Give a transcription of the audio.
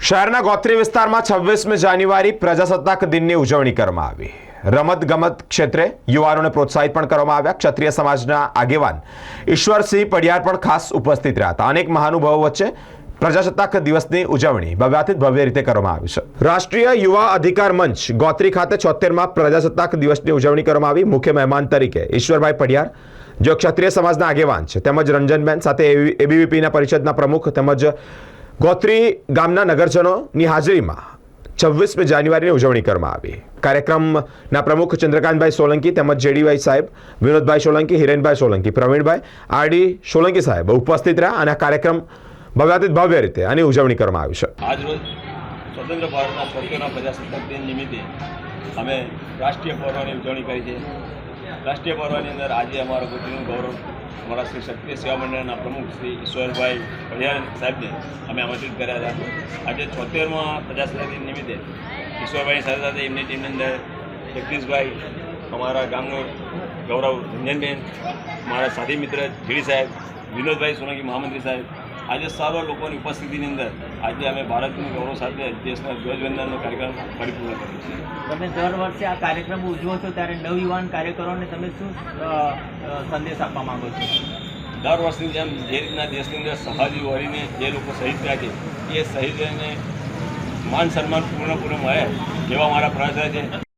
શહેરના ગોત્રી વિસ્તારમાં છવ્વીસમી જાન્યુઆરી પ્રજાસત્તાક દિનની ઉજવણી કરવામાં આવી. રમત ગમત ક્ષેત્રે યુવાનોને પ્રોત્સાહિત પણ કરવામાં આવ્યા. ક્ષત્રિય સમાજના આગેવાન ઈશ્વરસિંહ પડિયાર પણ ખાસ ઉપસ્થિત રહ્યા હતા. અનેક મહાનુભાવો વચ્ચે પ્રજાસત્તાક દિવસની ઉજવણી ભવ્યાથી ભવ્ય રીતે કરવામાં આવી છે. રાષ્ટ્રીય યુવા અધિકાર મંચ ગોત્રી ખાતે છોતેરમાં પ્રજાસત્તાક દિવસની ઉજવણી કરવામાં આવી. મુખ્ય મહેમાન તરીકે ઈશ્વરભાઈ પડિયાર, જો ક્ષત્રિય સમાજના આગેવાન છે, તેમજ રંજનબેન સાથે એબીવીપીના પરિષદના પ્રમુખ તેમજ ગોત્રી ગામના નગરજનોની હાજરીમાં છવ્વીસમી જાન્યુઆરીની ઉજવણી કરવામાં આવી. કાર્યક્રમના પ્રમુખ ચંદ્રકાંતભાઈ સોલંકી તેમજ જેડીભાઈ સાહેબ, વિનોદભાઈ સોલંકી, હિરેનભાઈ સોલંકી, પ્રવીણભાઈ, આરડી સોલંકી સાહેબ ઉપસ્થિત રહ્યા અને આ કાર્યક્રમ ભવ્યાતીત ભવ્ય રીતે આની ઉજવણી કરવામાં આવી છે. સ્વતંત્ર ભારતના સ્વર્ગના પ્રજાસત્તાક દિન નિમિત્તે અમે રાષ્ટ્રીય પર્વની ઉજવણી કરી છે. રાષ્ટ્રીય પર્વની અંદર આજે અમારા ગોત્રીનું ગૌરવ, અમારા શ્રી ક્ષત્રિય સેવા મંડળના પ્રમુખ શ્રી ઈશ્વરભાઈ પડિયાર સાહેબને અમે આમંત્રિત કર્યા હતા. આજે છોતેરમાં પ્રજાસત્તાક નિમિત્તે ઈશ્વરભાઈની સાથે સાથે એમની ટીમની અંદર જગદીશભાઈ, અમારા ગામનો ગૌરવ રંજનબેન, મારા સાથી મિત્ર જીડી સાહેબ, વિનોદભાઈ સોલંકી મહામંત્રી સાહેબ આજે સર્વ લોકોની ઉપસ્થિતિની અંદર આજે અમે ભારતનું ગૌરવ સાથે દેશના ધ્વજવંદનનો કાર્યક્રમ પરિપૂર્ણ કર્યો છે. તમે દર વર્ષે આ કાર્યક્રમ ઉજવો છો ત્યારે નવયુવાન કાર્યકરોને તમે શું સંદેશ આપવા માંગો છો? દર વર્ષની જેમ જે રીતના દેશની અંદર સહાજી વળીને જે લોકો શહીદ થયા છે એ શહીદને માન સન્માન પૂર્ણપૂર્ણ મળે એવા મારા પ્રયાસ છે.